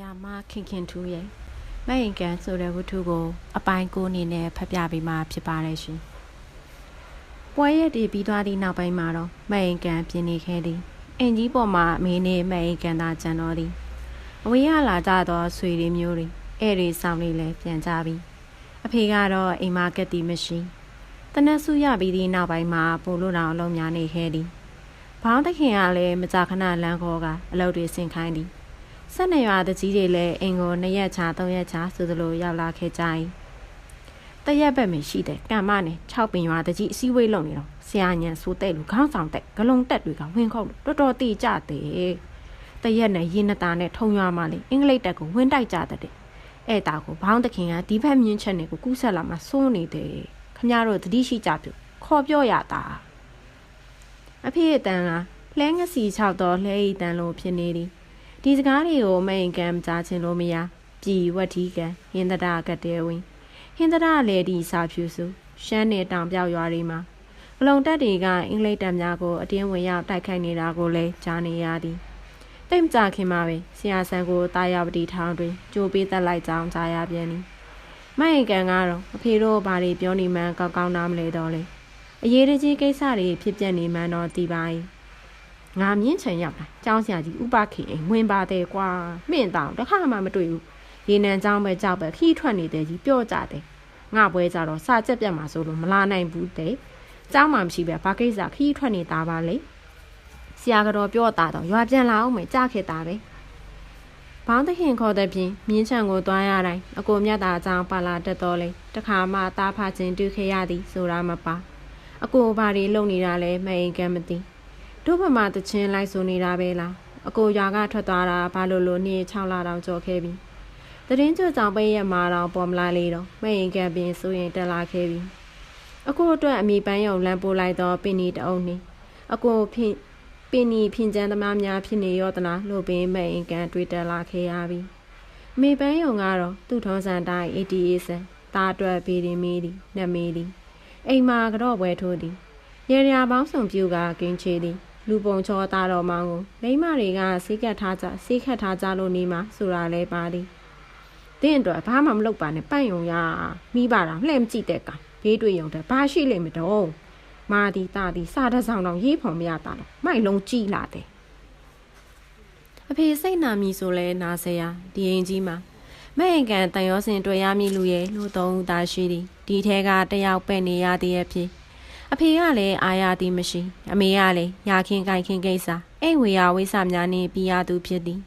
ရာမခင်ခင်ထူးရဲ့မယင်ကန်ဆိုတဲ့ဝတ္ထုကို အပိုင်းကိုအနေနဲ့ဖတ်ပြပေးမှာဖြစ်ပါတယ်ရှင်။ပွဲရက်တွေပြီးသွားသည့်နောက်ပိုင်းမှာတော့မယင်ကန်ပြင်နေခဲ့သည်။အင်ကြီးပေါ်မှာမင်းနဲ့မယင်ကန်သာကျန်တော်သည်။အဝေးရလာကြသောဆွေတွေမျိုးတွေအဲ့ဒီဆောင်လေးလည်းပြန်ကြပြီ။အဖေကတော့အိမ်မှာကက်တီမရှိ။တနက်စုရပြီးသည့်နောက်ပိုင်းမှာပိုလို့တော်အလုံးများနေခဲ့သည်။ဘောင်းသခင်ကလည်းမကြာခဏလမ်းခေါ်ကအလုပ်တွေဆင်ခိုင်းသည်။ ဆက်နေရွာတကြီးတွေလည်းအင်ကိုနှစ်ရက်ချာသုံးရက်ချာဆိုသလိုရောက်လာခဲ့ကြ၏။တရက်ဘက်မှရှိတဲ့ကံမနဲ့6ပင်ရွာတကြီးအစည်းအဝေးလုပ်နေတော့ဆရာညံဆိုတဲ့လူခေါင်းဆောင်တဲ့ဂလုံတက်တွေကဝင်းခုတ်လို့တော်တော်တိကြတယ်။တရက်နဲ့ရင်းနတာနဲ့ထုံရွာမှလေအင်္ဂလိပ်တက်ကိုဝင်းတိုက်ကြတဲ့။အဲ့တာကိုဘောင်းသခင်ကဒီဘက်မြင်းချက်နဲ့ကိုကူးဆက်လာမှစိုးနေတယ်။ခမရတို့တတိရှိကြပြုခေါ်ပြောရတာ။အဖေရဲ့တန်ကလှဲငစီချောက်တော့လှဲဤတန်လို့ဖြစ်နေသည်။ ဒီစကားတွေကိုမိန်ကံကြားချင်လို့မရပြည်ဝတ်ထီကံဟင်္ဒရာကတဲဝင်းဟင်္ဒရာလေဒီစာဖြူစုရှမ်းနယ်တောင်ပြောက်ရွာတွေမှာအလုံတက်တွေကအင်္ဂလိပ်တပ်များကိုအတင်းဝင်ရောက်တိုက်ခိုက်နေတာကိုလည်းကြားနေရသည်တိတ်မကြခင်မှာပဲဆရာဆန်ကိုတာယာပတိထောင်တွင်ကြိုးပေးသက်လိုက်ကြောင်းကြားရပြန်သည်မိုင်ကန်ကတော့အဖေတို့ဘာတွေပြောနေမှန်းကောက်ကောက်နားမလဲတော့လေအရေးတကြီးကိစ္စတွေဖြစ်ပြနေမှန်းတော့သိပါ၏ ငါမြင့်ချင်ရောက်လာကျောင်းဆရာကြီးဥပခေအိမ်ဝင်ပါတယ်ကွာမှင့်တောင်တခါမှမတွေ့ဘူးရေနံကျောင်းပဲကြောက်ပဲခီးထွက်နေတဲ့ကြီးပြောကြတယ်ငါပွဲကြတော့စာကြက်ပြတ်မှာဆိုလို့မလာနိုင်ဘူးတဲ့ကျောင်းမှမရှိပဲဘာကိစ္စခီးထွက်နေတာပါလေဆရာကတော့ပြောတာတော့ရွာပြန်လာအောင်မယ်ကြားခဲ့တာပဲဘောင်းသခင်ခေါ်တဲ့ပြင်မြင်းချံကိုသွားရတိုင်းအကိုမြတ်တာအကြောင်းပါလာတက်တော်လေတခါမှတားဖခြင်းတွေ့ခဲ့ရသည်ဆိုတာမပါအကိုဘာတွေလုပ်နေတာလဲမအိမ်ကမ်းမသိ တို့ဘမှာတချင်းလိုက်ဆိုနေတာပဲလားအကိုရွာကထွက်သွားတာဘာလို့လို့နေ့6လတောင်ကြော်ခဲ့ပြီတရင်ကျွကြောင်ပေးရမှာတော့ပေါ်မလာလေတော့မရင်ကပင်ဆိုရင်တက်လာခဲ့ပြီအကိုအတွက်အမိပန်းယုံလမ်းပို့လိုက်တော့ပင်နီတအုံနေအကိုဖြင့်ပင်နီဖြင့်ကျန်းသမားများဖြစ်နေရောတနာလို့ပင်မရင်ကန်တွေ့တက်လာခဲ့ရပြီအမိပန်းယုံကတော့သူ့ထုံးစံတိုင်း88ဆန်တာအတွက်ပေးရင်မီးသည်နှမီးသည်အိမ်မှာကတော့ပွဲထိုးသည်ရေရာပေါင်းစုံပြူကကင်းချေသည် လူပုံချောသားတော်မောင်ကိုမိမတွေကစိတ်ကတ်ထားကြစိတ်ခတ်ထားကြလို့နေမှာဆိုတာလဲပါသည်တင်းအတွက်ဘာမှမလုပ်ပါနဲ့ပန့်ယုံရမိပါတာလှဲ့မကြည့်တဲ့ကောင်ဘေးတွေ့ရုံတဲ့ဘာရှိလိမ့်မတော့မာဒီတာဒီစာတစောင်းတော့ရေးဖော်မရတာတော့မိုက်လုံးကြည့်လာတယ်အဖေစိတ်နာမီဆိုလဲနာဆရာဒီရင်ကြီးမှာမဲ့ရင်ကန်တန်ရောစင်တွေ့ရမည်လူရဲ့လူသုံးဦးသာရှိသည်ဒီထဲကတယောက်ပဲ့နေရသေးရဲ့ဖြစ် အဖေကလည်းအာရသည်မရှိ အမေကလည်းရာခင်ကြိုင်ခင်ကိစ္စအိမ်ဝေရဝိဆများနေပြီးရသူဖြစ်သည်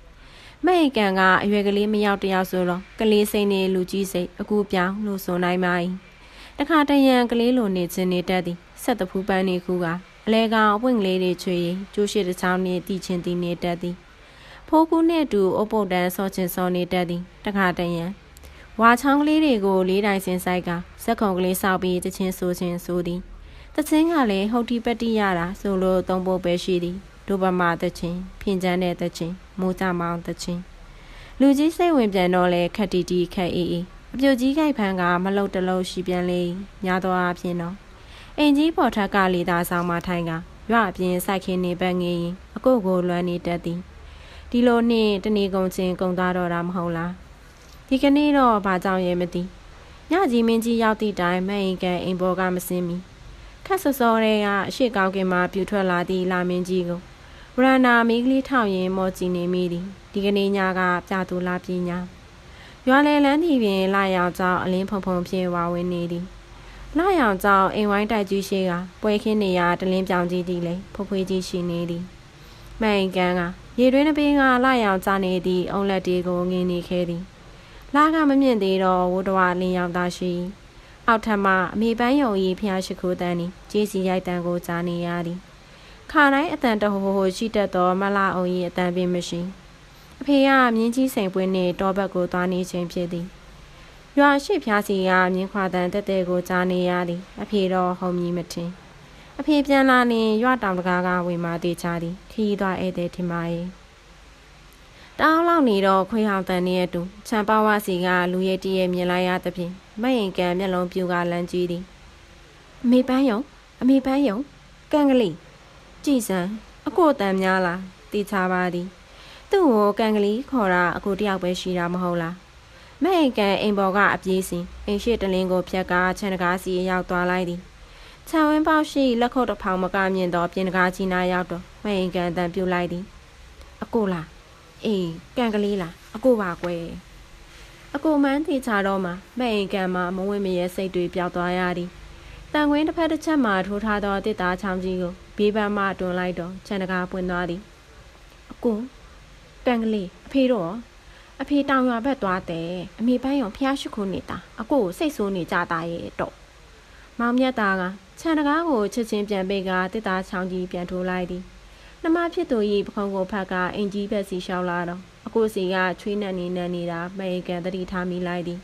မဲ့ကန်ကအရွယ်ကလေးမရောက်တယောက်ဆိုတော့ကလေးစိတ်နဲ့လူကြီးစိတ်အကူပြောင်းလို့ဆိုနိုင်ပါ၏တခါတရံကလေးလိုနေခြင်းနေတတ်သည်ဆက်တဖူးပန်းနေခုကအလဲကောင်အပွင့်ကလေးတွေချွေရင်ကျိုးရှိတဲ့ချောင်းနဲ့တီချင်းတီနေတတ်သည်ဖိုးကူးနဲ့အတူအုပ်ပုတ်တန်းဆော့ချင်းဆော့နေတတ်သည်တခါတရံဝါချောင်းကလေးတွေကိုလေးတိုင်စင်ဆိုင်ကဇက်ခုံကလေးဆောက်ပြီးတချင်းဆိုချင်းဆိုသည် တချင်းကလည်းဟုတ်တီပတ္တိရတာဆိုလို့သုံးဖို့ပဲရှိသည်ဒုပမာတချင်းဖြင်ချမ်းတဲ့တချင်းမိုးကြမောင်တချင်းလူကြီးစိတ်ဝင်ပြန်တော့လေခက်တီတီခက်အေးအေးအပြိုကြီးခိုက်ဖန်းကမလုတ်တလုံးရှိပြန်လေညာတော့အဖြစ်တော့အင်ကြီးပေါ်ထက်ကလေသာဆောင်မထိုင်ကရွအပြင်စိုက်ခင်းနေပတ်ငေးရင်အကုတ်ကိုလွမ်းနေတတ်သည်ဒီလိုနှင့်တဏီကုံချင်းကုံသားတော့တာမဟုတ်လားဒီကနေ့တော့ဘာကြောင့်ရဲမသိညကြီးမင်းကြီးရောက်သည့်တိုင်မအိမ်ကန်အိမ်ပေါ်ကမစင်းမီ ခက်စောစောတွေကအရှိကောင်းကင်မှာပြူထွက်လာသည့်လာမင်းကြီးကိုဗရန်နာမိကလေးထောက်ရင်မော်ကြည့်နေမိသည်ဒီကနေ့ညကပြသူလာပြညာရွာလေလန်းဒီပင်လာရောင်ကြောင့်အလင်းဖုံဖုံဖြစ်ဝါဝင်နေသည်လာရောင်ကြောင့်အိမ်ဝိုင်းတိုက်ကြီးရှိကပွဲခင်းနေရတလင်းပြောင်ကြီးသည်လေဖွဖွေးကြီးရှိနေသည်မှန်ကန်ကရေတွင်းတစ်ပင်ကလာရောင်ကျနေသည့်အုံလက်တေးကိုငင်းနေခဲ့သည်လာကမမြင့်သေးတော့ဝဒဝလင်းရောင်သားရှိ အောက်ထပ်မှအမိပန်းယုံဤဖျားရှိခိုးတန်းသည်ကြေးစီရိုက်တန်းကိုကြားနေရသည်ခါတိုင်းအတန်တဟိုဟိုရှိတတ်သောမလာအောင်ဤအတန်ပင်မရှိအဖေကမြင်းကြီးစိန်ပွင်းနှင့်တောဘက်ကိုသွားနေခြင်းဖြစ်သည်ရွာရှိဖျားစီကမြင်းခွာတန်တက်တဲ့ကိုကြားနေရသည် အဖေတော့ဟုံမြည်မထင်အဖေပြန်လာနေရွာတောင်တကားကဝင်မာသေးချသည်ခီးသွားဧည့်သည်ထင်ပါရဲ့တောင်းလောက်နေတော့ခွေးဟောင်တန်နေရတူချံပါဝါစီကလူရဲတည်းရဲ့မြင်လိုက်ရသဖြင့် မရင်ကံမျက်လုံးပြူကလန်းကြီးသည်အမေပန်းယုံအမေပန်းယုံကန့်ကလေးကြည်စံအကိုတန်များလားတေချပါသည်သူ့ကိုကန်ကလေးခေါ်တာအကိုတယောက်ပဲရှိတာမဟုတ်လားမဲ့အိမ်ကန်အိမ်ပေါ်ကအပြေးစင်အိမ်ရှိတလင်းကိုဖြတ်ကားခြံတကားစီရောက်သွားလိုက်သည်ခြံဝင်းပေါက်ရှိလက်ခုပ်တစ်ဖောင်မကမြင်တော့ပြင်တကားကြီးနာရောက်တော့မဲ့အိမ်ကန်အတန်ပြုတ်လိုက်သည်အကိုလားအေးကန်ကလေးလားအကိုပါကွယ် အကိုမန်းသေးချတော့မှမဲ့အိမ်ကန်မှာမဝင်းမရဲစိတ်တွေပျောက်သွားရသည်တန်ခွင်းတစ်ဖက်တစ်ချက်မှာထိုးထားသောတစ်သားချောင်းကြီးကိုဘေးပန်းမှတွန်းလိုက်တော့ခြံတကားပွင့်သွားသည်အကိုတန်ကလေးအဖေတော့အဖေတောင်ရွာဘက်သွားတယ်အမေပန်းရောဖျားရှိခိုးနေတာအကိုကိုစိတ်ဆိုးနေကြတာရဲ့တော့မောင်မြတ်သားကခြံတကားကိုချက်ချင်းပြန်ပိတ်ကတစ်သားချောင်းကြီးပြန်ထိုးလိုက်သည် နှမဖြစ်သူ၏ပခုံးကိုဖတ်ကအင်ကြီးဘက်စီလျှောက်လာတော့အကိုစီကချွေးနှံ့နေနှံ့နေတာမေကန်တတိထားမိလိုက်သည်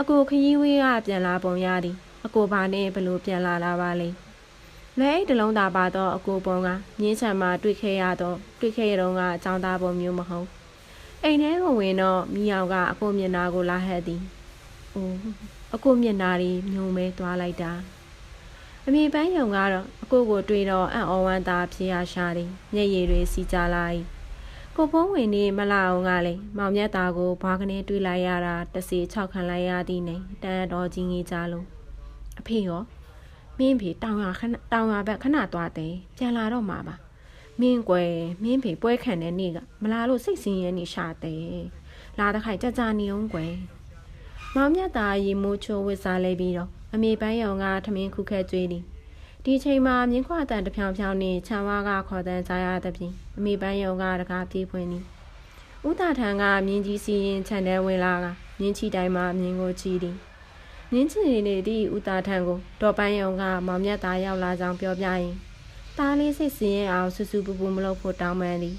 အကိုခရီးဝေးကပြန်လာပုံရသည်အကိုဘာနဲ့ဘလို့ပြန်လာလာပါလိမ့်လဲအိတ်တလုံးသာပါတော့အကိုပုံကမြင်းချံမှာတွေ့ခဲ့ရတော့တွေ့ခဲ့ရတော့ကအကြောင်းသားပုံမျိုးမဟုတ်အိမ်ထဲကိုဝင်တော့မိအောင်ကအကိုမျက်နာကိုလာဟက်သည်။အိုးအကိုမျက်နာရီမြုံမဲသွားလိုက်တာ။ အမေပန်းယုံကတော့အကိုကိုတွေ့တော့အံ့ဩဝမ်းသာဖြစ်ရရှာသည်။မျက်ရည်တွေစီကြလိုက်။ကိုဖုံးဝင်နေမလာအောင်ကလည်းမောင်မြတ်သားကိုဘာကနေတွေ့လိုက်ရတာတစီ၆ခံလိုက်ရသည်နဲ့တန်တော်ကြီးကြီးကြလို့အဖေရောမင်းဖေတောင်ရခဏတောင်ရဘက်ခဏသွားတယ်ပြန်လာတော့မှာပါမင်းကွယ်မင်းဖေပွဲခံတဲ့နေ့ကမလာလို့စိတ်ဆင်းရဲနေရှာတယ်လာတဲ့ခိုင်ကြကြနေအောင်ကွယ်မောင်မြတ်သားရေမိုးချိုးဝစ်စားလိုက်ပြီးတော့ အမေပန်းရောင်ကထမင်းခုခဲကျွေးသည်ဒီချိန်မှာမြင်းခွာတန်တဖြောင်ဖြောင်နေခြံဝါကခေါ်တန်းကြားရသဖြင့်အမေပန်းယုံကတကားပြေးဖွင့်သည်ဥတာထံကမြင်းကြီးစီရင်ခြံထဲဝင်လာကမြင်းချီတိုင်းမှာမြင်းကိုချီသည်မြင်းချီနေသည့်ဥတာထံကိုဒေါ်ပန်းယုံကမောင်မြတ်သားရောက်လာကြောင်းပြောပြရင်သားလေးစိတ်စင်းရင်အောင်ဆူဆူပူပူမလုပ်ဖို့တောင်းပန်သည်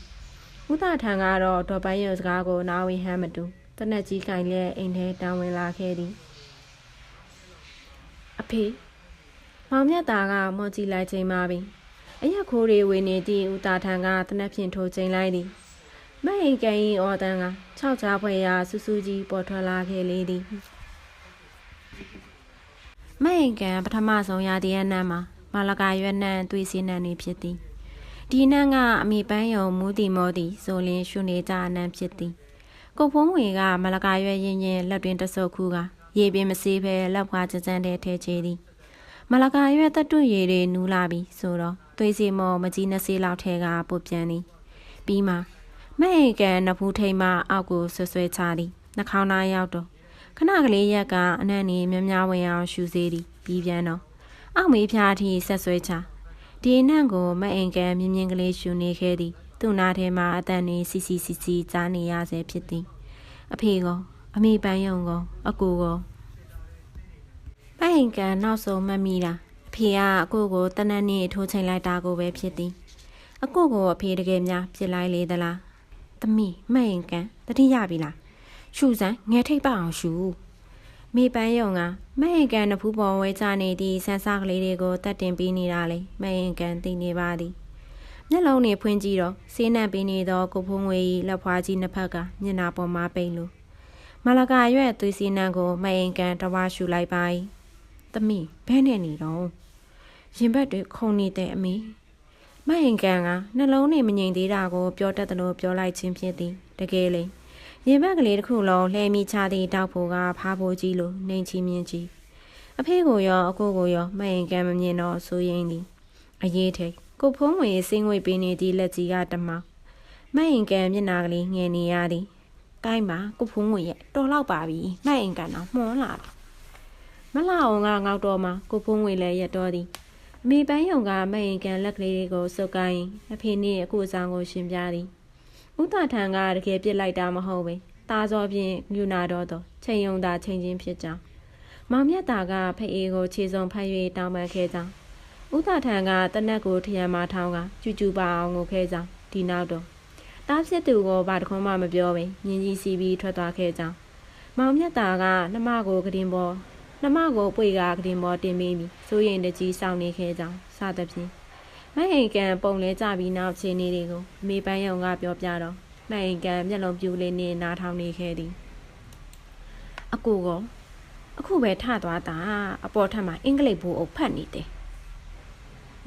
ဥတာထံကတော့ဒေါ်ပန်းယုံစကားကိုနားဝင်ဟမ်းမတူတနက်ကြီးကင်လည်းအိမ်ထဲတောင်းဝင်လာခဲ့သည် အဖေမောင်မြတ်သားကမော်ကြည့်လိုက်ချိန်မှာပင်အရက်ခိုးတွေဝင်နေသည့်ဦးတာထံကတနက်ဖြန်ထိုးချိန်လိုက်သည်မအိမ်ကန်ရင်အော်တန်းက၆ချားဖွဲရာစူးစူးကြီးပေါ်ထွက်လာခဲ့လေသည်မအိမ်ကန်ပထမဆုံးရာတည်းအနံမှာမလကာရွက်နှံသွေးစင်းနှံနေဖြစ်သည်ဒီနှံကအမိပန်းယုံမူတီမောသည်ဆိုလင်းရှုနေကြအနံဖြစ်သည်ကိုဖုံးဝေကမလကာရွက်ရင်ရင်လက်တွင်တဆုပ်ခုက ရေပင်မစေးပဲလက်ဖွာကြကြမ်းတဲ့ထဲချေသည်မလကာရွက်တတုရည်တွေနူးလာပြီးဆိုတော့သွေးစီမောမကြီးနှစေးလောက်ထဲကပုတ်ပြန်သည်ပြီးမှမဲ့အိမ်ကန်နဖူးထိန်မှအောက်ကိုဆွဆွဲချသည်နှာခေါင်းသားရောက်တော့ခဏကလေးရက်ကအနံ့နေမြများဝင်အောင်ရှူစေသည်ပြီးပြန်တော့အောက်မေးဖျားအထိဆက်ဆွဲချဒီနှံ့ကိုမဲ့အိမ်ကန်မြင်းမြင်းကလေးရှူနေခဲ့သည်သူ့နားထဲမှာအတန်နေစီစီစီစီကြားနေရဆဲဖြစ်သည်အဖေကော အမေပန်းယုံကောအကိုကောပိုင်ကန်နောက်ဆုံးမှတ်မိတာအဖေကအကိုကိုတနက်နေ့ထိုးချိန်လိုက်တာကိုပဲဖြစ်သည်အကိုကိုအဖေတကယ်များပြစ်လိုက်လေသလားသမီးမှိန်ကန်တတိယပြီလားရှူစမ်းငဲထိပ်ပအောင်ရှူမေပန်းယုံကမှိန်ကန်နဖူးပေါ်ဝဲချနေသည့်ဆန်းစားကလေးတွေကိုတတ်တင်ပြီးနေတာလေမှိန်ကန်သိနေပါသည်မျက်လုံးတွေဖွင့်ကြည့်တော့ဆေးနံပေးနေသောကိုဖုံးဝေးလက်ဖွားကြီးနှစ်ဖက်ကမျက်နာပေါ်မှာပိတ်လို့ မလကာရွက်သွေးစီနံကိုမအိမ်ကန်တဝါရှူလိုက်ပါ၏သမီးဘဲနဲ့နေတော့ရင်ဘက်တွေခုန်နေတဲ့အမေမအိမ်ကန်ကနှလုံးနဲ့မငြိမ်သေးတာကိုပြောတတ်တယ်လို့ပြောလိုက်ခြင်းဖြစ်သည်တကယ်လေရင်ဘက်ကလေးတစ်ခုလုံးလှဲမိချသည့်တောက်ဖို့ကဖားဖို့ကြီးလို့နှိမ်ချမြင်ကြီးအဖေကိုရောအကိုကိုရောမအိမ်ကန်မမြင်တော့စိုးရိမ်သည်အရေးထိတ်ကိုဖုံးဝင်စင်းငွေပေးနေသည့်လက်ကြီးကတမောင်မအိမ်ကန်မျက်နာကလေးငယ်နေရသည် ကိုင်းပါကိုဖုံးဝင်ရဲ့တော်လောက်ပါပြီမအိမ်ကန်တော့မှုန်းလာတယ်မလာအောင်ကငေါက်တော့မှကိုဖုံးဝင်လည်းရက်တော်သည်အမေပန်းယုံကမအိမ်ကန်လက်ကလေးတွေကိုစုပ်ကိုင်းအဖေနဲ့အခုအဆောင်ကိုရှင်ပြသည်ဥတာထံကတကယ်ပြစ်လိုက်တာမဟုတ်ပဲတာဇောဖြင့်မြူနာတော့တော့ချိန်ယုံတာချိန်ချင်းဖြစ်ကြောင်းမောင်မြတ်တာကဖအေးကိုခြေစုံဖတ်၍တောင်းပန်ခဲ့ကြောင်းဥသထံကတနက်ကိုထရံမထောင်းကကျူကျူပါအောင်ကိုခဲကြောင်းဒီနောက်တော့ တားဖြစ်သူကိုဘာတခွန်းမှမပြောပဲမြင်းကြီးစီပြီးထွက်သွားခဲ့ကြောင်းမောင်မြတ်တာကနှမကိုကတင်ပေါ်နှမကိုပွေကကတင်ပေါ်တင်ပြီးစိုးရင်တကြီးစောင့်နေခဲ့ကြောင်းစသဖြင့်မဟိန်ကန်ပုံလဲကြပြီးနောက်ခြေနေတွေကိုအမေပန်းယုံကပြောပြတော့မဟိန်ကန်မျက်လုံးပြူလေးနဲ့နားထောင်နေခဲ့သည်အကူကအခုပဲထသွားတာအပေါ်ထက်မှာအင်္ဂလိပ်ဘိုးအုပ်ဖတ်နေတယ်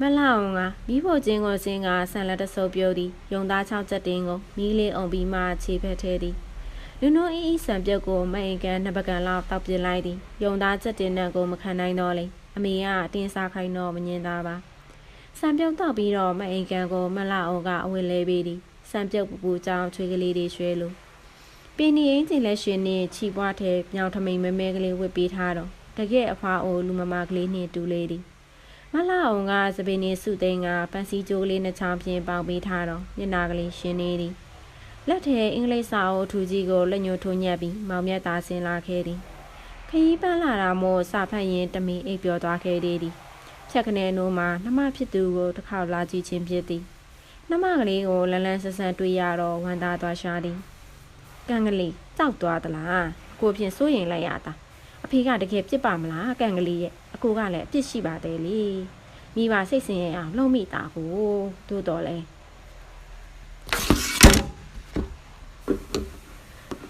မလှအောင်ကမိဖို့ချင်းကိုစင်းကဆန်လက်တဆုပ်ပြုတ်သည်ယုံသားချောင်းချက်တင်းကိုမီးလေးအောင်ပြီးမှခြေဖက်သေးသည်လူနိုးအီးအီးဆံပြုတ်ကိုမအိမ်ကန်နှစ်ပကံလောက်တောက်ပြလိုက်သည်ယုံသားချက်တင်းနဲ့ကိုမခံနိုင်တော့လေအမေကအတင်းစားခိုင်းတော့မငင်သားပါဆံပြုတ်တော့ပြီးတော့မအိမ်ကန်ကိုမလှအောင်ကအဝတ်လဲပေးသည်ဆံပြုတ်ပူပူကြောင်းချွေးကလေးတွေရွှဲလို့ပင်နီအင်းကြီးလက်ရှင်နဲ့ခြိပွားထဲမြောင်ထမိန်မဲမဲကလေးဝစ်ပေးထားတော့တကယ်အဖွားအိုလူမမကလေးနှင့်တူလေးသည် မလာအောင်ကစပင်းနေစုသိန်းကပန်းစည်းကြိုးလေးနှချောင်းဖြင့်ပေါင်ပေးထားတော့မျက်နာကလေးရှင်းနေသည်လက်ထဲအင်္ဂလိပ်စာအုပ်ထူကြီးကိုလက်ညှိုးထိုးညက်ပြီးမောင်မြတ်သာဆင်းလာခဲ့သည်ခရီးပန်းလာတာမို့စာဖတ်ရင်တမီအိပ်ပျော်သွားခဲ့သေးသည်ဖြက်ကနေနိုးမှာနှမဖြစ်သူကိုတစ်ခေါက်လာကြည့်ခြင်းဖြစ်သည်နှမကလေးကိုလန်းလန်းဆဆန်တွေ့ရတော့ဝမ်းသာသွားရှာသည်ကံကလေးတောက်သွားသလားကိုဖြင့်စိုးရင်လိုက်ရတာ အဖေကတကယ်ပြစ်ပါမလားကံကလေးရဲ့အကိုကလည်းအပြစ်ရှိပါတယ်လေမိဘစိတ်ဆင်းရဲအောင်လုံးမိတာကိုတို့တော်လဲ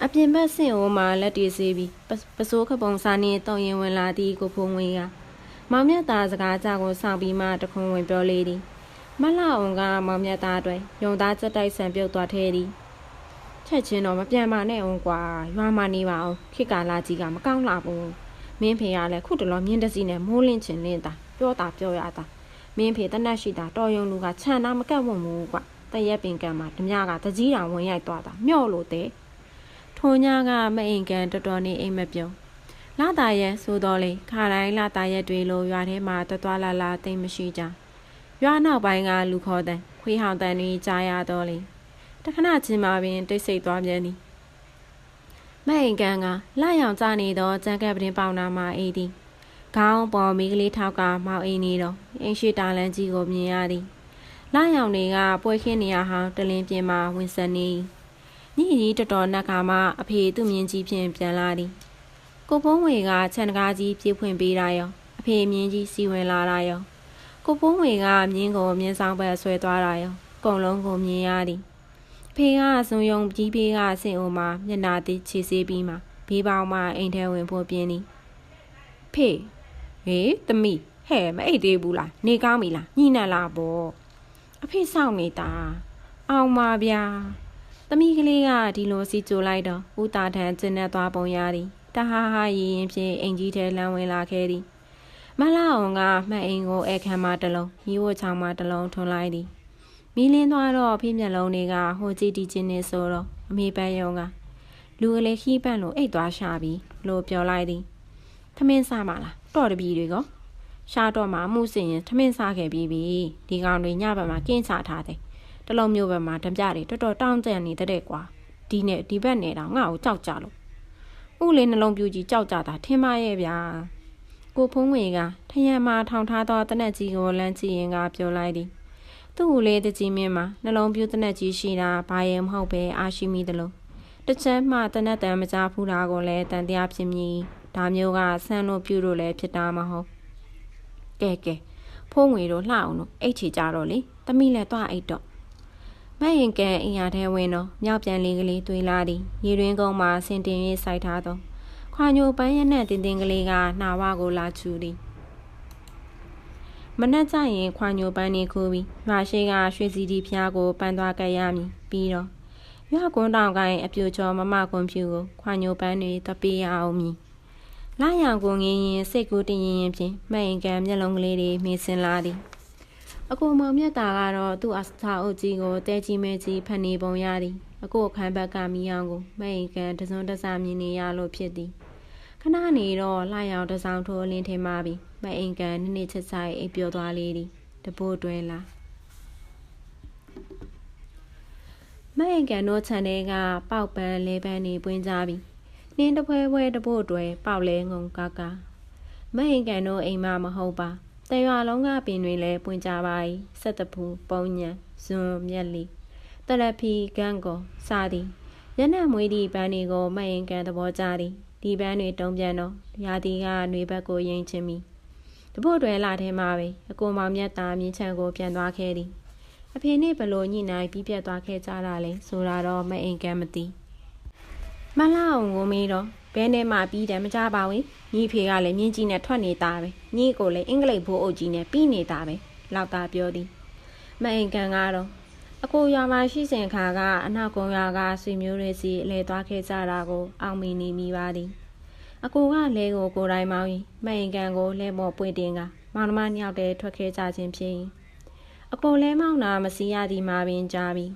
အပြင်ဘက်ဆင့်အိုးမှာလက်တီစေးပြီးပစိုးခပုံစာနေတုံရင်ဝင်လာသည်ကိုဖုံးဝေးကမောင်မြတ်သားစကားကြကိုစောင့်ပြီးမှတခွန်ဝင်ပြောလေသည်မလှအောင်ကမောင်မြတ်သားအတွက်ယုံသားစက်တိုက်ဆန်ပြုတ်သွားသေးသည် ချက်ချင်းတော့မပြန်ပါနဲ့အောင်ကွာရွာမနေပါအောင်ခေတ်ကာလာကြီးကမကောင်းလာဘူးမင်းဖေကလည်းခုတလောမြင်းတစီနဲ့မိုးလင်းချင်လင်းတာပြောတာပြောရတာမင်းဖေတနတ်ရှိတာတော်ယုံလူကခြံနာမကတ်ဝုံဘူးကွတရက်ပင်ကံမှာဓမြကတကြီးတောင်ဝင်ရိုက်သွားတာမြော့လို့တဲ့ထိုညကမအိမ်ကန်တော်တော်နေအိမ်မပြုံးလာတာရဲ့ဆိုတော့လေခါတိုင်းလာတာရဲ့တွေလိုရွာထဲမှာတသွားလာလာတိတ်မရှိကြရွာနောက်ပိုင်းကလူခေါ်တဲ့ခွေးဟောင်တန်တွေကြားရတော့လေ တခဏချင်းမှပင်တိတ်ဆိတ်သွားပြန်သည်မအိမ်ကန်ကလာရောင်ကြနေသောကြံကပ်ပင်ပေါင်နာမှာအေးသည်ခေါင်းပေါ်မိကလေးထောက်ကမောက်အိမ်နေတော့အိမ်ရှိတာလန်ကြီးကိုမြင်ရသည်လာရောင်တွေကပွဲခင်းနေရဟောင်းတလင်းပြင်းမှာဝင်ဆက်နေညကြီးတော်တော်နက်ကမှအဖေသူ့မြင်ကြီးဖြင့်ပြန်လာသည်ကိုဖုံးဝေကခြံတကားကြီးပြေးဖွင့်ပေးတာရောအဖေမြင်းကြီးစီဝင်လာတာရောကိုဖုံးဝေကမြင်းကိုမြင်းဆောင်ဘက်ဆွဲသွားတာရောအကုန်လုံးကိုမြင်ရသည် ဖေကစုံယုံကြီးဖေးကဆင်အိုမှာမျက်နာတိခြေဆေးပြီးမှဘေးပေါင်းမှအိမ်ထဲဝင်ဖို့ပြင်းသည်ဖေဟေးသမီးဟဲ့မအိတ်သေးဘူးလားနေကောင်းပြီလားညှိနှံလာပေါ့အဖေစောင့်နေတာအောင်ပါဗျာသမီးကလေးကဒီလိုစီကြိုလိုက်တော့ဦးတာထန်ကျင်းနေသွားပုံရသည်တဟားဟာရင်ရင်ဖြင့်အိမ်ကြီးထဲလမ်းဝင်လာခဲ့သည်မလာအောင်ကမှတ်အိမ်ကိုအခမ်းမတလုံးမိဝချောင်းမတလုံးထွန်လိုက်သည် မီးလင်းသွားတော့ဖေးမျက်လုံးတွေကဟိုကြည့်တီချင်းနေဆိုတော့အမေပန်းယုံကလူကလေးခီးပန့်လို့အိတ်သွားရှာပြီးလို့ပြောလိုက်သည်ထမင်းစားမလားတော့တပြီတွေကရှာတော့မှမှုစင်ရင်ထမင်းစားခဲ့ပြီးပြီဒီကောင်တွေညဘက်မှာကင်းချထားတယ်တလုံးမျိုးဘက်မှာဓပြတွေတော်တော်တောင်းကျန်နေတဲ့ကွာဒီနဲ့ဒီဘက်နဲ့တော့ငါ့ကိုကြောက်ကြလို့ဥလေးနှလုံးပြူကြီးကြောက်ကြတာထင်ပါရဲ့ဗျာကိုဖုံးငွေကထရံမှာထောင်ထားသောတနက်ကြီးကိုလမ်းကြည့်ရင်ကပြောလိုက်သည် သူ့ကိုလေတကြီးမင်းမှာနှလုံးပြူးတနက်ကြီးရှိတာဘာရင်မဟုတ်ပဲအာရှိမိသလိုတချမ်းမှတနက်တန်မကြဖူးတာကိုလည်းတန်တရားဖြစ်မြည်ဒါမျိုးကဆန်းလို့ပြူလို့လည်းဖြစ်တာမဟုတ်ကဲကဲဖုံးငွေတို့လှအောင်လို့အိတ်ချကြတော့လေတမိလည်းသွားအိတ်တော့မရင်ကန်အင်ရထဲဝင်တော့မြောက်ပြန်လေးကလေးတွေးလာသည်ရေတွင်ကုန်းမှာဆင်တင်ရေးစိုက်ထားသောခွာညိုပန်းရနဲ့တင်တင်ကလေးကနှာဝကိုလာချူသည် မနှက်ကြရင်ခွာညိုပန်းနေခိုးပြီးရွာရှိကရွှေစီဒီဖျားကိုပန်းသွားကပ်ရမည်ပြီးတော့ရွာကွန်းတောင်ကိုင်းအပြူချောမမကွန်ဖြူကိုခွာညိုပန်းတွေတပေးရအောင်မည်လာရောင်ကိုငင်းရင်စိတ်ကိုတင်ရင်ရင်ဖြင့်မအိမ်ကံမျက်လုံးကလေးတွေမြင်စင်လာသည်အကိုမောင်မြတ်တာကတော့သူ့အစာအုပ်ကြီးကိုတဲကြီးမဲကြီးဖန်နေပုံရသည်အကိုခမ်းဘက်ကမီးအောင်ကိုမအိမ်ကံတစုံတစမြင်နေရလို့ဖြစ်သည် ခဏနေတော့လှရောင်တစောင်းထိုးလင်းထင်ပါပြီမအိမ်ကန်နစ်နစ်ချက်ဆိုင်အိပ်ပျော်သွားလေသည်တပိုးတွဲလာမအိမ်ကန်တို့ခြံထဲကပေါက်ပန်းလဲပန်းနေပွင့်ကြပြီနင်းတဖွဲဖွဲတပိုးတွဲပေါက်လဲငုံကားကားမအိမ်ကန်တို့အိမ်မမဟုတ်ပါတရွာလုံးကပင်တွေလည်းပွင့်ကြပါ၏ဆက်တပူပုံညံဇွန်မြက်လီတလဖီကန်းကိုစသည်ရနက်မွေးသည့်ပန်းတွေကိုမအိမ်ကန်သဘောကြသည် ဒီပန်းတွေတုံးပြန်တော့ရာသီကຫນွေဘက်ကိုရင်ချင်းမိတပို့တွဲလာထဲမှာပဲအကိုမောင်မြတ်သားမြင်းချံကိုပြန်သွားခဲ့သည်အဖေနဲ့ဘလို့ညှိနှိုင်းပြီးပြတ်သွားခဲ့ကြတာလဲဆိုတာတော့မအိမ်ကမ်းမသိမလာအောင်ကိုမေးတော့ဘဲနဲ့မှပြီးတယ်မကြပါဘူးညီဖေကလည်းမြင်းကြီးနဲ့ထွက်နေတာပဲညီကိုလည်းအင်္ဂလိပ်ဘိုးအုပ်ကြီးနဲ့ပြီးနေတာပဲလောက်သာပြောသည်မအိမ်ကန်ကတော့ အကိုရွာမှာရှိစဉ်ခါကအနောက်ကုန်းရွာကဆွေမျိုးတွေစီအလဲသွားခဲ့ကြတာကို အောင်မီနေမိပါသည်အကိုကလဲကိုကိုယ်တိုင်မောင်းရင်မအိမ်ကန်ကိုလဲမော်ပွင့်တင်ကမောင်နှမညောက်တဲ့ထွက်ခဲ့ကြခြင်းဖြစ်၏အကိုလဲမောင်းတာမစီရသည်မှာပင်ကြားပြီး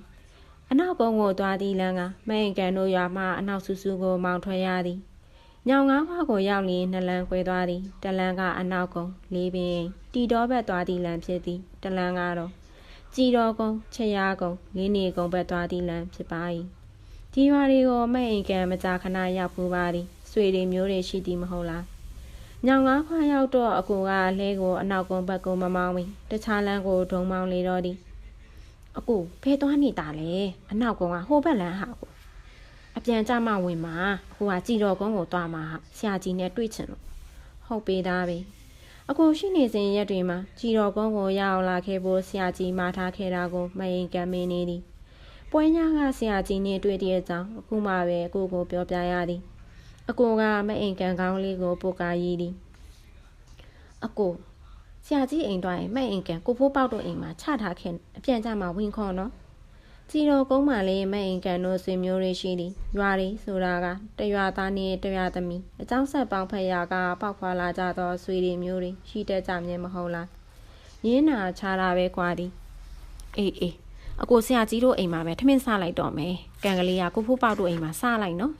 အနောက်ကုန်းကိုသွားသည့်လမ်းကမအိမ်ကန်တို့ရွာမှအနောက်ဆူဆူကိုမောင်းထွက်ရသည်ညောင်ငါးခွားကိုရောက်လျင်နှလန်းခွဲသွားသည်တလန်းကအနောက်ကုန်းလေးပင်တီတော်ဘက်သွားသည့်လမ်းဖြစ်သည်တလန်းကတော့ ကြည်တော်ကုန်းချရာကုန်းလင်းနေကုန်းဘက်သွားသည့်လမ်းဖြစ်ပါ၏ဒီရွာတွေကိုမအိမ်ကန်မကြာခဏရောက်ဖူးပါသည်ဆွေတွေမျိုးတွေရှိသည်မဟုတ်လားညောင်ငါးခွားရောက်တော့အကူကလဲကိုအနောက်ကုန်းဘက်ကိုမမောင်းမီတခြားလမ်းကိုဒုံမောင်းလေတော့သည်အကူဖဲသွားနေတာလေအနောက်ကုန်းကဟိုဘက်လမ်းဟာကိုအပြန်ကြမှဝင်မှာအခုကကြည်တော်ကုန်းကိုသွားမှာဆရာကြီးနဲ့တွေ့ချင်လို့ဟုတ်ပေသားပဲ အခုရှိနေစဉ်ရက်တွေမှာကြည်တော်ကုန်းကိုရအောင်လာခဲ့ဖို့ဆရာကြီးမှာထားခဲ့တာကိုမရင်ကမင်းနေသည်ပွဲညကဆရာကြီးနဲ့တွေ့တဲ့အကြောင်းအခုမှပဲအကိုကိုပြောပြရသည်အကိုကမအိမ်ကန်ကောင်းလေးကိုပို့ကာရည်သည်အကိုဆရာကြီးအိမ်သွားရင်မအိမ်ကန်ကိုဖိုးပေါက်တို့အိမ်မှာချထားခဲ့အပြန်ကြမှာဝင်ခေါ်နော် ကြည်တော်ကုန်းမှလည်းမအိမ်ကန်တို့ဆွေမျိုးတွေရှိသည်ရွာတွေဆိုတာကတရွာသားနဲ့တရွာသမီးအကြောင်းဆက်ပေါင်းဖက်ရာကပေါက်ဖွာလာကြသောဆွေတွေမျိုးတွေရှိတတ်ကြမြင်မဟုတ်လားရင်းနာချတာပဲကွာသည်အေးအေးအကိုဆရာကြီးတို့အိမ်မှာပဲထမင်းစားလိုက်တော့မယ်ကန်ကလေးကကိုဖိုးပေါက်တို့အိမ်မှာစားလိုက်နော်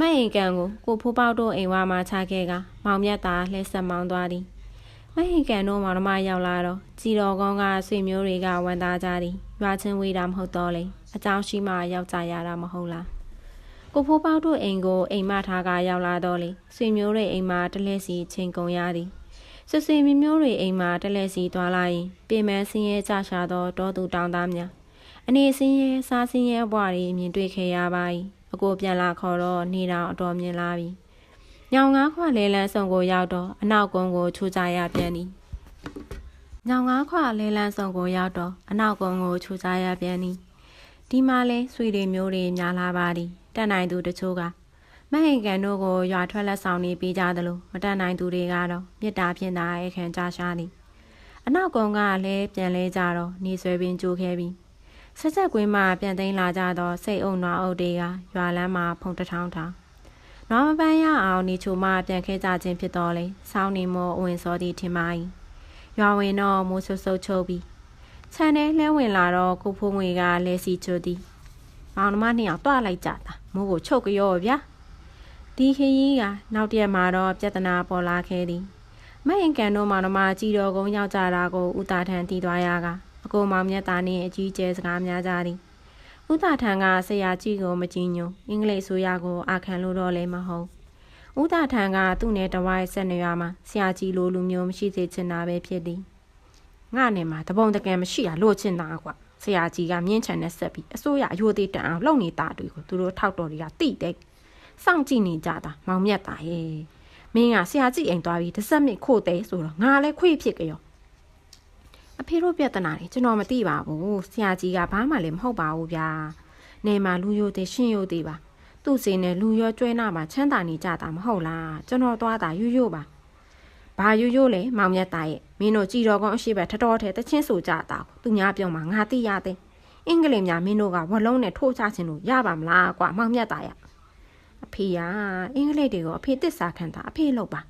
မအိမ်ကန်ကိုကိုဖိုးပေါက်တို့အိမ်ဝါမှာချခဲ့ကမောင်မြတ်သာလှည့်ဆက်မောင်းသွားသည် မဟင်ကန်တို့မောင်နှမရောက်လာတော့ကြည်တော်ကောင်းကဆွေမျိုးတွေကဝန်သားကြသည်ရွာချင်းဝေးတာမဟုတ်တော့လေအကြောင်းရှိမှရောက်ကြရတာမဟုတ်လားကိုဖိုးပေါက်တို့အိမ်ကိုအိမ်မထားကရောက်လာတော့လေဆွေမျိုးတွေအိမ်မှာတလဲစီချိန်ကုန်ရသည်ဆွဆွေမျိုးမျိုးတွေအိမ်မှာတလဲစီသွားလာရင်ပြင်မဆင်းရဲကြရှာသောတောသူတောင်သားများအနေဆင်းရဲစားဆင်းရဲဘွားတွေမြင်တွေ့ခဲ့ရပါ၏အကိုပြန်လာခေါ်တော့နေတော်အတော်မြင်လာပြီ။ ညောင်ငါးခွလဲလန်းဆောင်ကိုရောက်တော့အနောက်ကုန်းကိုခြူကြရပြန်သည်ညောင်ငါးခွလဲလန်းဆောင်ကိုရောက်တော့အနောက်ကုန်းကိုခြူကြရပြန်သည်ဒီမှာလဲဆွေတွေမျိုးတွေများလာပါသည်တက်နိုင်သူတချို့ကမဟင်ကန်တို့ကိုရွာထွက်လက်ဆောင်နေပေးကြသလိုမတက်နိုင်သူတွေကတော့မြစ်တာဖြင့်သာအခံကြရှာသည်အနောက်ကုန်းကလည်းပြန်လဲကြတော့နေဆွဲပင်ကြိုးခဲ့ပြီးဆက်ချက်ကွင်းမှပြန်သိမ်းလာကြတော့စိတ်အုံနွားအုပ်တွေကရွာလမ်းမှာဖုန်တထောင်းထောင်း နွားမပန်းရအောင်နေချိုမှပြန်ခဲကြခြင်းဖြစ်တော်လေဆောင်းနေမောအဝင်စောသည်ထင်ပါ၏ရွာဝင်တော့မိုးဆုပ်ဆုပ်ချုပ်ပြီးခြံထဲလဲဝင်လာတော့ကိုဖိုးငွေကလဲစီချိုသည်မောင်နှမနှစ်ယောက်တွားလိုက်ကြတာမိုးကိုချုပ်ကြောဗျာဒီခရီးကနောက်တရက်မှာတော့ပြဿနာပေါ်လာခဲ့သည်မယင်ကန်တို့မောင်နှမကြည်တော်ကုန်းရောက်ကြတာကိုဥတာထန်တီးသွားရကအကိုမောင်မြတ်သားနှင့်အကြီးကျယ်စကားများကြသည် ဥတာထံကဆရာကြီးကိုမကြည်ညိုအင်္ဂလိပ်ဆိုရကိုအာခံလို့တော့လည်းမဟုတ်ဥတာထံကသူ့နဲ့တဝိုင်းဆက်နေရမှာဆရာကြီးလိုလူမျိုးမရှိစေချင်တာပဲဖြစ်သည်ငါနဲ့မှာတပုံတကယ်မရှိရလို့ချင်တာကွာဆရာကြီးကမြင်းချန်နဲ့ဆက်ပြီးအစိုးရအယိုသေးတန်အောင်လုပ်နေတာတွေကိုသူတို့ထောက်တော်တွေကတိတဲ့စောင့်ကြည့်နေကြတာမောင်မြတ်တာရဲ့မင်းကဆရာကြီးအိမ်သွားပြီးတစ်ဆက်မြင့်ခို့တဲ့ဆိုတော့ငါလည်းခွေးဖြစ်ကြရော အဖေတို့ပြဿနာတွေကျွန်တော်မသိပါဘူးဆရာကြီးကဘာမှလည်းမဟုတ်ပါဘူးဗျာနေမှာလူယိုသေးရှင်းယိုသေးပါသူ့စင်နဲ့လူရောကျွဲနာမှာချမ်းသာနေကြတာမဟုတ်လားကျွန်တော်သွားတာယူယူပါဘာယူယူလဲမောင်မြတ်သားရဲ့မင်းတို့ကြည်တော်ကောင်းအရှိပဲထတော်ထဲတချင်းဆိုကြတာသူများပြောမှာငါသိရတဲ့အင်္ဂလိပ်များမင်းတို့ကဝလုံးနဲ့ထိုးချခြင်းလို့ရပါမလားကွာမောင်မြတ်သားရအဖေကအင်္ဂလိပ်တွေကိုအဖေတစ္ဆာခံတာအဖေလောက်ပါ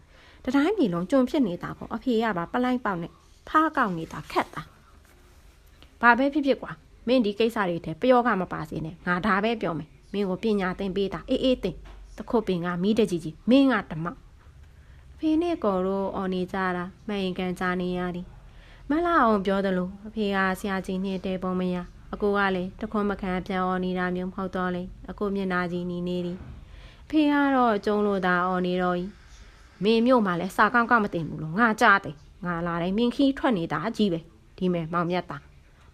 တတိုင်းပြည်လုံးကြုံဖြစ်နေတာပေါ့အဖေကပါပလိုင်းပေါက်နဲ့ ဖားကောက်နေတာခက်တာဘာပဲဖြစ်ဖြစ်ကွာမင်းဒီကိစ္စတွေထဲပျောကမပါစေနဲ့ငါဒါပဲပြောမယ်မင်းကိုပညာသင်ပေးတာအေးအေးသင်တခုတ်ပင်ကမိတကြီးကြီးမင်းကဓမ္မအဖေနဲ့ကော်တို့အော်နေကြတာမှန်ရင်ကန်ကြနေရသည်မလာအောင်ပြောသလိုအဖေကဆရာကြီးနဲ့တဲပုံမရအကိုကလည်းတခွန်းမခံပြန်အော်နေတာမျိုးမဟုတ်တော့လေအကိုမျက်နာကြီးနီနေသည်ဖေကတော့ကျုံလို့သာအော်နေတော့ဤမင်းမျိုးမှလည်းစာကောင်းကောင်းမတင်ဘူးလို့ငါကြားတယ် ငါလာတိုင်းမင်းခီးထွက်နေတာကြီးပဲဒီမဲ့မောင်မြတ်တာ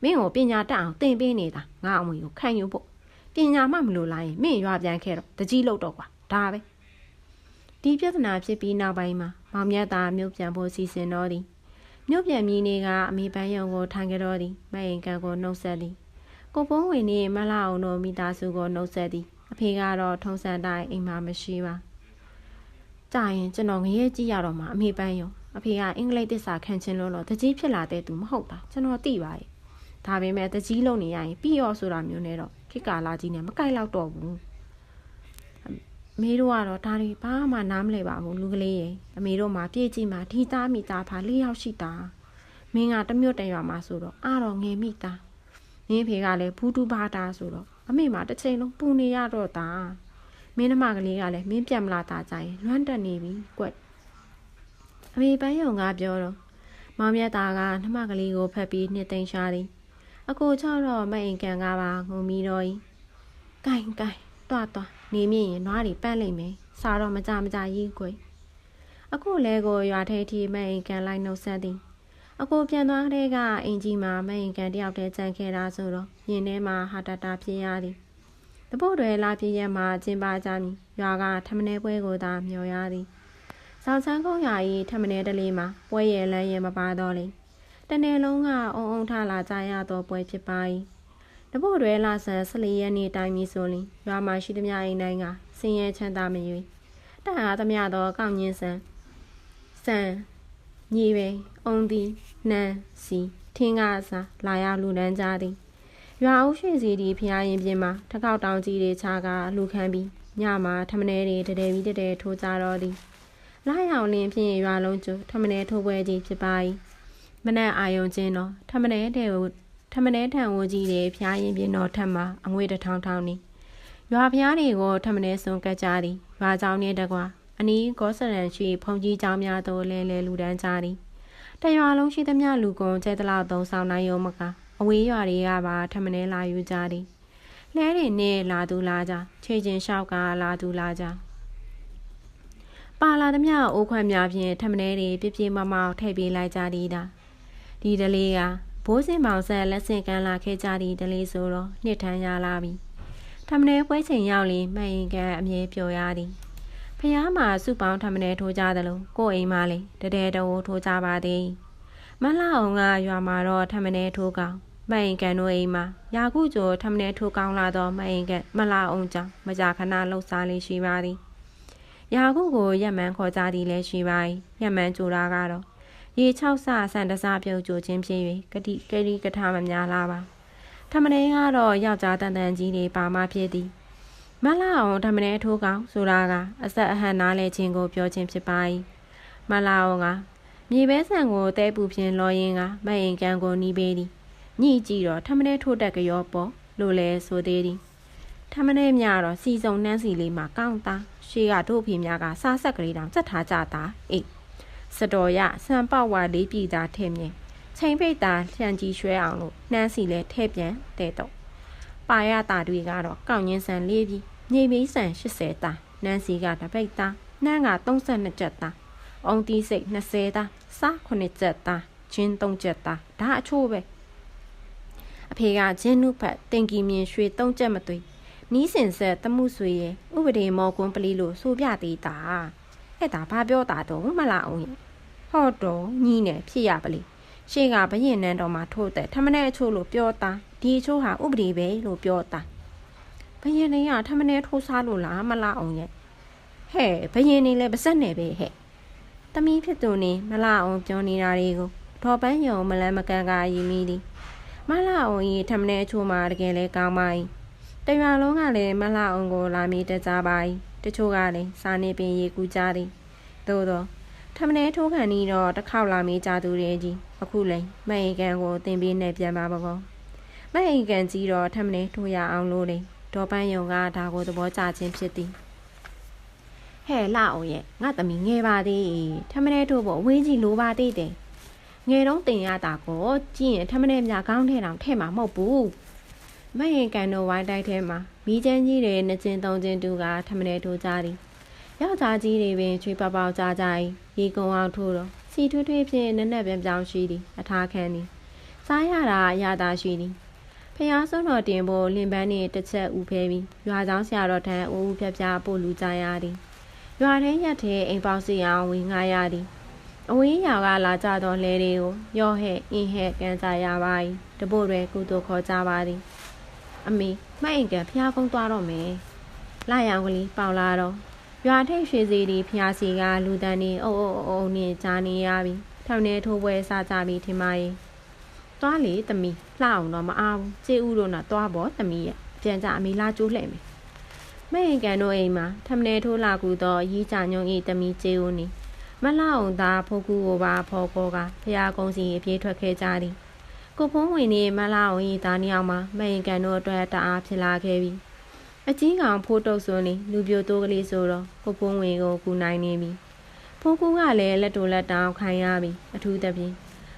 မင်းကိုပညာတတ်အောင်သင်ပေးနေတာငါအမွေကိုခံယူဖို့ပညာမှမလို့လာရင်မင်းရွာပြန်ခဲ့တော့တကြီးလို့တော့ကွာဒါပဲဒီပြဿနာဖြစ်ပြီးနောက်ပိုင်းမှာမောင်မြတ်တာမြို့ပြန်ဖို့စီစဉ်တော့သည်မြို့ပြန်မြည်နေကအမေပန်းရုံကိုထိုင်ကြတော့သည်မအိမ်ကန်ကိုနှုတ်ဆက်သည်ကိုပုံးဝင်နေမလာအောင်တို့မိသားစုကိုနှုတ်ဆက်သည်အဖေကတော့ထုံစံတိုင်းအိမ်မှာမရှိပါကြာရင်ကျွန်တော်ငရဲကြည့်ရတော့မှအမေပန်းရုံ အဖေကအင်္ဂလိပ်သစ္စာခံချင်လို့တော့တကြီးဖြစ်လာတဲ့သူမဟုတ်တာကျွန်တော်သိပါရဲ့ဒါပေမဲ့တကြီးလုံနေရရင်ပြီးရောဆိုတာမျိုးနဲ့တော့ခေတ်ကာလကြီးနဲ့မကိုက်တော့တော့ဘူးအမေတို့ကတော့ဒါတွေဘာမှနားမလဲပါဘူးလူကလေးရဲ့အမေတို့မှပြေးကြည့်မှဒီသားမိသားဖာလေးယောက်ရှိတာမင်းကတမျိုးတရွာမှာဆိုတော့အားတော့ငယ်မိသားမင်းဖေကလည်းဘူးတူဘာတာဆိုတော့အမေမှတစ်ချိန်လုံးပူနေရတော့တာမင်းနှမကလေးကလည်းမင်းပြတ်မလာတာကြရင်လွမ်းတက်နေပြီကွ အမေပန်းယုံကပြောတော့မောင်မြတ်သားကနှမကလေးကိုဖက်ပြီးနှစ်သိမ့်ရှာသည်အကိုချောက်တော့မအိမ်ကန်ကပါငုံပြီးတော့ဤကင်ကင်တွားတွားနေမြင့်ရင်နွားတွေပန်းလိမ့်မယ်စားတော့မကြမကြရေးကွယ်အခုလဲကိုရွာထဲထိမအိမ်ကန်လိုက်နှုတ်ဆက်သည်အကိုပြန်သွားတဲ့ကအင်ကြီးမှာမအိမ်ကန်တယောက်တည်းကြံခဲ့တာဆိုတော့ရင်ထဲမှာဟာတတာဖြစ်ရသည်တပုတ်တွေလာပြည့်ရမှာကျင်းပါကြမည်ရွာကထမနေပွဲကိုသာမျှော်ရသည် ဆောင်ချန်းကုန်းရွာ၏ထမနေတလေးမှာပွဲရလန်းရမပါတော့လေတနေ့လုံးကအုံအုံထလာကြရသောပွဲဖြစ်ပါ၏တပုတ်တွေလာဆန်14ရက်နေ့တိုင်းမီဆိုရင်ရွာမှာရှိသမျှအိမ်တိုင်းကဆင်းရဲချမ်းသာမရွေတဟအားသမျှသောကောက်ညင်းဆန်ဆန်ညီပဲအုံသည်နန်းစီထင်းကားအစားလာရလူတန်းကြသည်ရွာအုပ်ရှိစီဒီဖျားရင်ပြင်မှာထကောက်တောင်ကြီးတွေခြားကလူခံပြီးညမှာထမနေတွေတတဲပြီးတတဲထိုးကြတော့သည် လာရောင်လင်းဖြင့်ရွာလုံးကျထမနေထိုးပွဲကြီးဖြစ်ပါ၏မနက်အာယုံချင်းတော့ထမနေတဲ့ကိုထမနေထံဝကြီးတွေဖျားရင်ပြင်တော့ထက်မှာအငွေတထောင်ထောင်နေရွာဖျားတွေကိုထမနေစွန်ကတ်ကြသည်ရွာเจ้าနှင့်တကွာအနီးကောစရန်ရှိဖုန်ကြီးเจ้าများသို့လဲလဲလူတန်းကြသည်တရွာလုံးရှိသမျှလူကုန်ကျဲတလောက်သုံးဆောင်နိုင်ရုံမကအဝေးရွာတွေကပါထမနေလာယူကြသည်လဲတွေနဲ့လာသူလာကြခြေချင်းလျှောက်ကလာသူလာကြ ပါလာသမျှအိုးခွက်များဖြင့်ထမနေတွေပြပြမမောက်ထည့်ပေးလိုက်ကြသည်တာဒီတလေးကဘိုးစင်မောင်ဆက်လက်ဆင့်ကမ်းလာခဲ့ကြသည့်တလေးဆိုတော့နှစ်ထန်းရလာပြီထမနေပွဲချိန်ရောက်လင်မှန်ရင်ကအမြဲပျော်ရသည်ဖះမှာစုပေါင်းထမနေထိုးကြသလိုကိုယ်အိမ်မလေးတတဲတိုးထိုးကြပါသည်မလှအောင်ကရွာမှာတော့ထမနေထိုးကောင်းမအိမ်ကန်တို့အိမ်မှာယာကုကျော်ထမနေထိုးကောင်းလာတော့မအိမ်ကန်မလှအောင်ကြောင့်မကြာခဏလှုပ်ရှားလေးရှိပါသည် ယာကုကိုရက်မှန်ခေါ်ကြသည်လည်းရှိပါ၏ရက်မှန်ကြိုတာကတော့ရေ6ဆဆန်တစားပြုတ်ကြိုခြင်းဖြစ်၍ကတိကတိကထမများလာပါထမနေကတော့ယောက်ျားတန်တန်ကြီးတွေပါမှဖြစ်သည်မလာအောင်ထမနေထိုးကောင်ဆိုတာကအဆက်အဟန်နားလဲခြင်းကိုပြောခြင်းဖြစ်ပါ၏မလာအောင်ကမြေပဲဆန်ကိုတဲပူဖြင့်လော်ရင်းကမအိမ်ကန်ကိုနီးပေးသည်ညှိကြည့်တော့ထမနေထိုးတက်ကြောပေါ်လို့လဲဆိုသေးသည် ထမနေများတော့စီစုံနှန်းစီလေးမှာကောင်းသားရှေးကတို့ဖေများကစားဆက်ကလေးတောင်စက်ထားကြတာအေးစတော်ရဆန်ပေါဝါလေးပြည်သားထဲမြင်ချိန်ဖိတ်တာလှန်ကြီးရွှဲအောင်လို့နှမ်းစီလဲထဲပြန်တဲ့တော့ပါရတာတွေကတော့ကောက်ညင်းဆန်လေးပြီးမြေမီးဆန်80တာနန်းစီကတပိတ်သားနှမ်းက32ကျက်သားအုံတီးစိတ်20သားစား9ကျက်သားချင်း3ကျက်သားဒါအချိုးပဲအဖေကဂျင်းနုဖတ်တင်ကီမြင်ရွှေ3ကျက်မသွေး နီးစင်ဆက်တမှုဆွေရဲ့ဥပဒေမော်ကွန်းပလီလို့ဆိုပြသေးတာအဲ့ဒါဘာပြောတာတော့မလားအောင်ရဲ့ဟော့တော့ညီးနေဖြစ်ရပလိရှေ့ကဘရင်နန်းတော်မှာထိုးတဲ့ထမနဲ့အချို့လို့ပြောတာဒီအချို့ဟာဥပဒေပဲလို့ပြောတာဘရင်နေကထမနဲ့ထိုးစားလို့လားမလားအောင်ရဲ့ဟဲ့ဘရင်နေလည်းပါစက်နေပဲဟဲ့တမီးဖြစ်သူနေမလားအောင်ပြောနေတာတွေကိုဒေါ်ပန်းယုံမလန်းမကန်ကရီမီသည်မလားအောင်ကြီးထမနဲ့အချို့မှာတကယ်လဲကောင်းပါ යි တရွာလုံးကလည်းမလှအောင်ကိုလာမီတက်ကြပါ၏တချို့ကလည်းစာနေပင်ရေကူကြသည်သို့သောထမနေထိုးခံဤတော့တစ်ခေါက်လာမေးကြသူတွေကြီးအခုလည်းမအိမ်ကန်ကိုတင်ပေးနေပြန်ပါပကောမအိမ်ကန်ကြီးတော့ထမနေထိုးရအောင်လို့လေဒေါ်ပန်းယုံကဒါကိုသဘောကျခြင်းဖြစ်သည်ဟဲ့လှအောင်ရဲ့ငါသမီးငယ်ပါသေးထမနေထိုးဖို့အဝေးကြီးလိုပါသေးတယ်ငယ်တော့တင်ရတာကိုကြည့်ရင်ထမနေမြကောင်းထဲတောင်ထဲမှာမဟုတ်ဘူး မဟင်ကန်တို့ဝိုင်းတိုက်ထဲမှာမီးချမ်းကြီးတွေနှစ်ချင်းသုံးချင်းတူကထမနေထိုးကြသည်ယောက်ျားကြီးတွေပင်ချွေပေါပေါကြကြ၏ရေကုံအောင်ထိုးတော့စီထွေးထွေးဖြင့်နက်နက်ပြန်ပြောင်းရှိသည်အထားခံသည်စားရတာအရသာရှိသည်ဖျားစွန်းတော်တင်ဖို့လင်ပန်းနှင့်တစ်ချက်ဥဖဲပြီးရွာချောင်းဆရာတော်ထံအိုးဦးဖြပြပို့လူကြရသည်ရွာထဲရက်ထဲအိမ်ပေါစီအောင်ဝင်ငှားရသည်အဝေးရွာကလာကြသောလဲတွေကိုရော့ဟဲ့အင်းဟဲ့ကန်ကြရပါ၏တပို့တွေကုသိုလ်ခေါ်ကြပါသည် အမေမှတ်အိမ်ကဖျားကုန်းသွားတော့မယ်လာရောင်ကလေးပေါလာတော့ရွာထိတ်ရွှေစီဒီဖျားစီကလူတန်းနေအုပ်အုပ်အုပ်နဲ့ဂျာနေရပြီထောင်ထဲထိုးပွဲစားကြပြီထင်ပါရဲ့သွားလေသမီးလှအောင်တော့မအားဘူးကျေဦးတို့နာသွားပေါ်သမီးရဲ့ပြန်ကြအမေလာကျိုးလှဲ့မယ်မရင်ကန်တို့အိမ်မှာထမနေထိုးလာကူတော့ရီးကြညုံဤသမီးကျေဦးနေမလှအောင်သာဖိုးကူကိုပါဖော်ကောကဖျားကုန်းစီအပြေးထွက်ခဲ့ကြသည် ကိုဖုံးဝင်နေမလှအောင်ဤသားနှစ်ယောက်မှာမရင်ကန်တို့အတွက်တအားဖြစ်လာခဲ့ပြီအကြီးကောင်ဖိုးတုတ်စွန်းနေလူပြိုတိုးကလေးဆိုတော့ကိုဖုံးဝင်ကိုကူနိုင်နေပြီဖိုးကူကလည်းလက်တိုလက်တောင်ခံရပြီအထူးသဖြင့်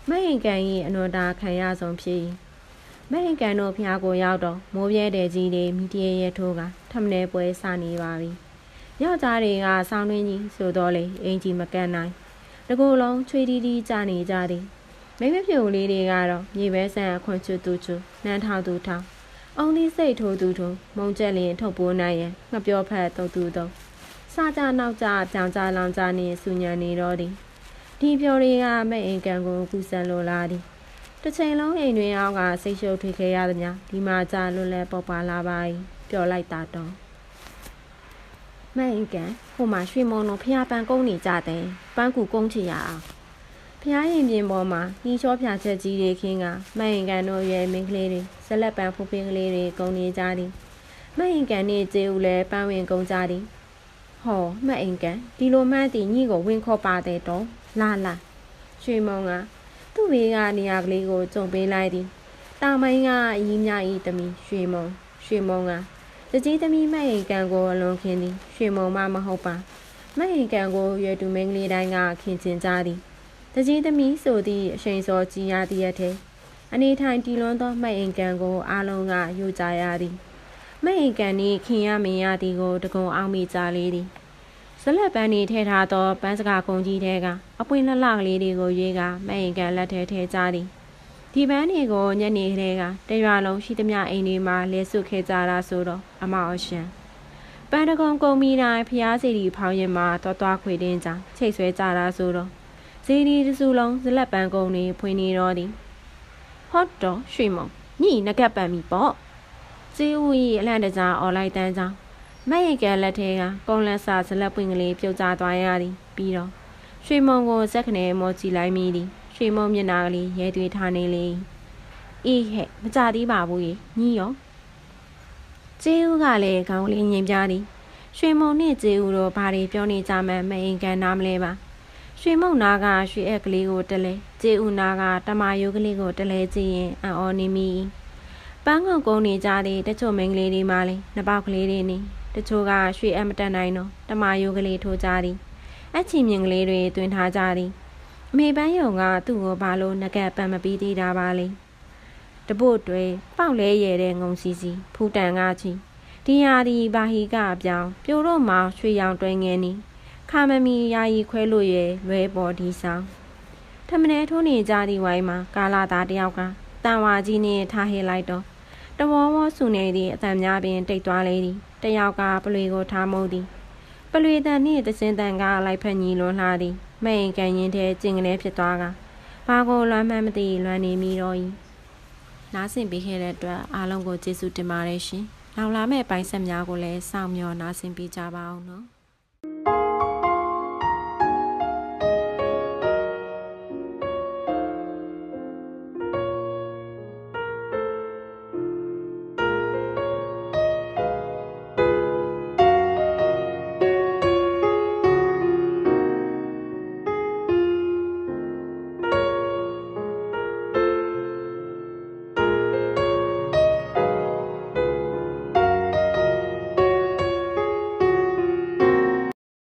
မရင်ကန်၏အနွန်တာခံရဆုံးဖြစ်၏မရင်ကန်တို့ဖျားကိုရောက်တော့မိုးပြဲတဲ့ကြီးတွေမိတရေရဲထိုးကထမနေပွဲစနေပါပြီယောက်ျားတွေကဆောင်းတွင်းကြီးဆိုတော့လေအင်ကြီးမကန့်နိုင်တကူလုံးချွေတီတီကြနေကြသည် မိမဖြူလေးတွေကတော့မြေပဲဆန်အခွန်ချွတ်တူချူနှမ်းထောင်သူထောင်အောင်သီးစိတ်ထိုးသူထိုးမုံကျက်လျင်ထုတ်ပိုးနိုင်ရန်ငပြောဖက်တုတ်သူတုတ်စားကြနောက်ကြပြောင်ကြလောင်ကြနေဆူညံနေတော့သည်ဒီပြော်တွေကမဲ့အိမ်ကန်ကိုကူဆန်လိုလာသည်တစ်ချိန်လုံးအိမ်တွင်အောက်ကစိတ်ရှုပ်ထွေးခဲ့ရသည်များဒီမှာကြာလွတ်လဲပေါ်ပါလာပါ၏ပျော်လိုက်တာတော့မဲ့အိမ်ကန်ဟိုမှာရွှေမုံတို့ဖျားပန်းကုန်းနေကြတယ်ပန်းကူကုန်းချရအောင် ဖျားရင်ပြင်ပေါ်မှာနှီးချောဖြာချက်ကြီးတွေခင်းကမဲ့အိမ်ကန်တို့ရဲ့မင်းကလေးတွေဇလက်ပန်းဖူးပင်းကလေးတွေကုန်းနေကြသည်မဲ့အိမ်ကန်နဲ့ကျေဦးလဲပန်းဝင်ကုန်းကြသည်ဟောမှတ်အိမ်ကန်ဒီလိုမှန်းတည်ညိကိုဝင်ခေါ်ပါတယ်တော့လာလာရွှေမုံကသူ့ဘေးကနေရာကလေးကိုကြုံပေးလိုက်သည်တာမိုင်းကအီးမြဤသမီးရွှေမုံရွှေမုံကတကြီးသမီးမှတ်အိမ်ကန်ကိုအလွန်ခင်သည်ရွှေမုံမမဟုတ်ပါမှတ်အိမ်ကန်ကိုရွယ်တူမင်းကလေးတိုင်းကခင်ကျင်ကြသည် တကြီးသမီးဆိုသည့်အချိန်စောကြီးရသည့်ရက်ထဲအနေထိုင်တီလွန်းသောမှတ်အိမ်ကန်ကိုအားလုံးကယူကြရသည်မှတ်အိမ်ကန်နှင့်ခင်ရမင်ရသည်ကိုတကုံအောင်မိကြလေသည်ဇလက်ပန်းနေထဲထားသောပန်းစကားကုန်းကြီးထဲကအပွင့်လှလှကလေးတွေကိုရွေးကမဲ့ရင်ကန်လက်ထဲထဲကြသည်ဒီပန်းတွေကိုညနေကလေးကတရွာလုံးရှိသမျှအိမ်တွေမှာလဲဆုခဲ့ကြတာဆိုတော့အမအရှင်ပန်းတကုံကုံမီတိုင်းဖျားစီတီဖောင်းရင်မှာတော်တော်ခွေတင်းကြချိတ်ဆွဲကြတာဆိုတော့ ဇီဒီတစုလုံးဇလက်ပန်းကုံတွေဖွင့်နေတော့သည်ဟော့တော့ရွှေမုံညိနကပ်ပန်ပြီပေါ့ဇီဦးကြီးအလန့်တကြားអော်လိုက်တန်းကြောင်းမက်ရင်ကလက်ထဲကကုန်းလက်စာဇလက်ပွင့်ကလေးပြုတ်ကျသွားရသည်ပြီးတော့ရွှေမုံကိုစက်ခနဲမောကြည့်လိုက်မိသည်ရွှေမုံမျက်နှာကလေးရဲသွေးထားနေလေအေးဟဲ့မကြသေးပါဘူးကြီးညီရောကျေးဦးကလည်းခေါင်းလေးငင်ပြသည်ရွှေမုံနဲ့ကျေးဦးတို့ဘာတွေပြောနေကြမှန်းမအိမ်ကန်နားမလဲပါ ရွှေမုံနာကရွှေအက်ကလေးကိုတလဲကျေးဦးနာကတမယိုးကလေးကိုတလဲကြည့်ရင်အံ့ဩနေမိပန်းကုံကုန်းနေကြတဲ့တချို့မိန်းကလေးတွေမှလည်းနှစ်ပေါက်ကလေးတွေနေတချို့ကရွှေအမတက်နိုင်တော့တမယိုးကလေးထိုးကြသည်အချီမြင်ကလေးတွေတွင်ထားကြသည်အမေပန်းယုံကသူ့ကိုဘာလို့ငကက်ပန်မပြီးသေးတာပါလဲတပုတ်တွေပေါက်လဲရဲတဲ့ငုံစီစီဖူတန်ကချီဒီဟာဒီဘာဟီကအပြောင်းပြိုတော့မှရွှေရောင်တွင်ငင်းနီ ခါမမီယာယီခွဲလို့ရဲလွဲပေါ်ဒီဆောင်ထမနေထိုးနေကြသည့်ဝိုင်းမှာကာလာသားတယောက်ကတန်ဝါကြီးနဲ့ထားဟေလိုက်တော့တဝေါဝေါဆူနေသည့်အတန်များပင်တိတ်သွားလေသည်တယောက်ကပလွေကိုထားမုံသည်ပလွေတန်နှင့်တစင်တန်ကလိုက်ဖက်ညီလွန်လှသည်မိန်ကန်ရင်ထဲကျင်ကနေဖြစ်သွားကဘာကိုလွမ်းမှန်းမသိလွမ်းနေမိတော့၏နားဆင်ပေးခဲ့တဲ့အတွက်အားလုံးကိုကျေးဇူးတင်ပါတယ်ရှင်နောက်လာမယ့်ပိုင်းဆက်များကိုလည်းစောင့်မျှော်နားဆင်ပေးကြပါအောင်နော်